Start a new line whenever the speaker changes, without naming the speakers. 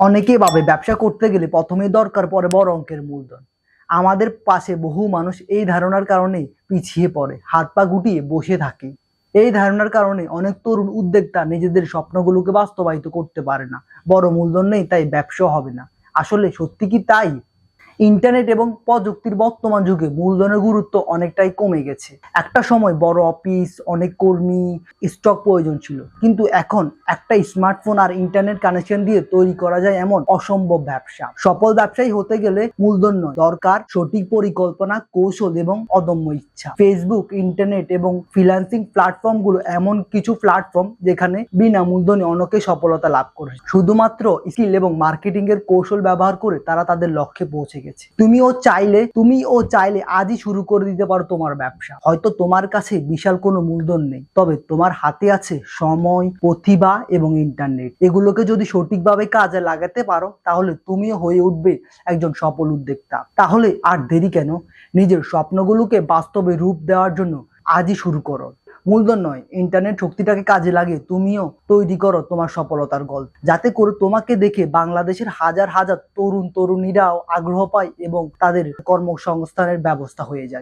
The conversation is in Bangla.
অনেকেই ভাবে ব্যবসা করতে গেলে প্রথমেই দরকার পড়ে বড় অঙ্কের মূলধন। আমাদের পাশে বহু মানুষ এই ধারণার কারণে পিছিয়ে পড়ে, হাত পা গুটিয়ে বসে থাকে। এই ধারণার কারণে অনেক তরুণ উদ্যোক্তা নিজেদের স্বপ্নগুলোকে বাস্তবায়িত করতে পারে না। বড় মূলধন নেই, তাই ব্যবসা হবে না। আসলে সত্যি কি তাই? ইন্টারনেট এবং প্রযুক্তির বর্তমান যুগে মূলধনের গুরুত্ব অনেকটাই কমে গেছে। একটা সময় বড় অফিস, অনেক কর্মী, স্টক প্রয়োজন ছিল। কিন্তু এখন একটা স্মার্টফোন আর ইন্টারনেট কানেকশন দিয়ে তৈরি করা যায় এমন অসম্ভব ব্যবসা। সফল ব্যবসায়ী হতে গেলে মূলধন নয়, দরকার সঠিক পরিকল্পনা, কৌশল এবং অদম্য ইচ্ছা। ফেসবুক ইন্টারনেট এবং ফ্রিল্যান্সিং প্ল্যাটফর্মগুলো এমন কিছু প্ল্যাটফর্ম যেখানে বিনা মূলধনে অনেকে সফলতা লাভ করেছে। শুধুমাত্র স্কিল এবং মার্কেটিং এর কৌশল ব্যবহার করে তারা তাদের লক্ষ্যে পৌঁছে গেছে। তুমিও চাইলে তুমিও চাইলে আজই শুরু করে দিতে পারো তোমার ব্যবসা। হয়তো তোমার কাছে বিশাল কোনো মূলধন নেই, তবে তোমার হাতে আছে সময়, প্রতিভা এবং ইন্টারনেট এগুলোকে যদি সঠিকভাবে কাজে লাগাতে পারো, তাহলে তুমিও হয়ে উঠবে একজন সফল উদ্যোক্তা। তাহলে আর দেরি কেন? নিজের স্বপ্নগুলোকে বাস্তবে রূপ দেওয়ার জন্য আজই শুরু করো। মূলধন নয় ইন্টারনেট শক্তিটাকে কাজে লাগে তুমিও তৈরি করো তোমার সফলতার গল্প। যাতে করে তোমাকে দেখে বাংলাদেশের হাজার হাজার তরুণ তরুণীরাও আগ্রহ পায় এবং তাদের কর্মসংস্থানের ব্যবস্থা হয়ে যায়।